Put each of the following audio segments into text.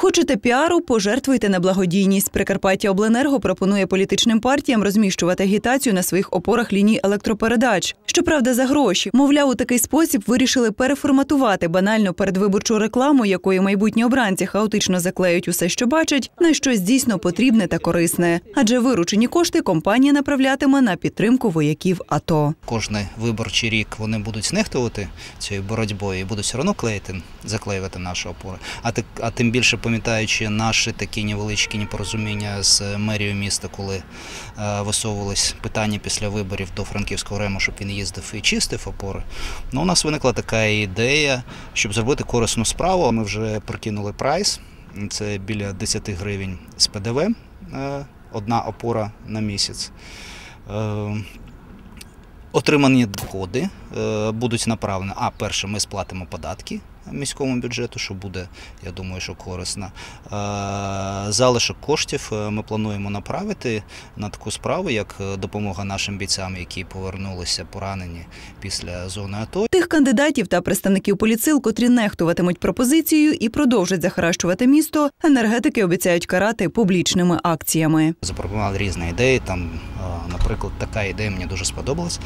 Хочете піару, пожертвуйте на благодійність. Прикарпаття Обленерго пропонує політичним партіям розміщувати агітацію на своїх опорах ліній електропередач. Щоправда, за гроші. Мовляв, у такий спосіб вирішили переформатувати банальну передвиборчу рекламу, якою майбутні обранці хаотично заклеють усе, що бачать, на щось дійсно потрібне та корисне. Адже виручені кошти компанія направлятиме на підтримку вояків АТО. Кожний виборчий рік вони будуть знехтувати цією боротьбою і будуть все одно клеїти, заклеювати наші опори. А ти- а тим більше пам'ятаючи наші такі невеличкі непорозуміння з мерією міста, коли е, висовувались питання після виборів до Франківського рему, щоб він їздив і чистив опори. Ну, у нас виникла така ідея, щоб зробити корисну справу. Ми вже прикинули прайс. Це біля 10 гривень з ПДВ. е, Одна опора на місяць. Е, Отримані доходи будуть направлені. А перше, ми сплатимо податки міському бюджету, що буде, я думаю, що корисно. Е, залишок коштів е, ми плануємо направити на таку справу, як е, допомога нашим бійцям, які повернулися поранені після зони АТО. Тих кандидатів та представників поліцил, котрі нехтуватимуть пропозицією і продовжать захаращувати місто, енергетики обіцяють карати публічними акціями. Запропонували різні ідеї. Там, наприклад, така ідея мені дуже сподобалась.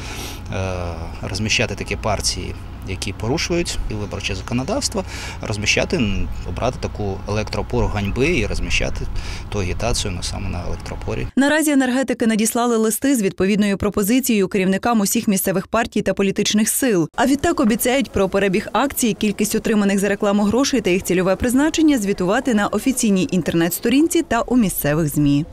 Розміщати такі партії, які порушують і виборче законодавство, розміщати, обрати таку електропору ганьби і розміщати ту агітацію на саме на електропорі. Наразі енергетики надіслали листи з відповідною пропозицією керівникам усіх місцевих партій та політичних сил. А відтак обіцяють про перебіг акції, кількість отриманих за рекламу грошей та їх цільове призначення звітувати на офіційній інтернет-сторінці та у місцевих змі.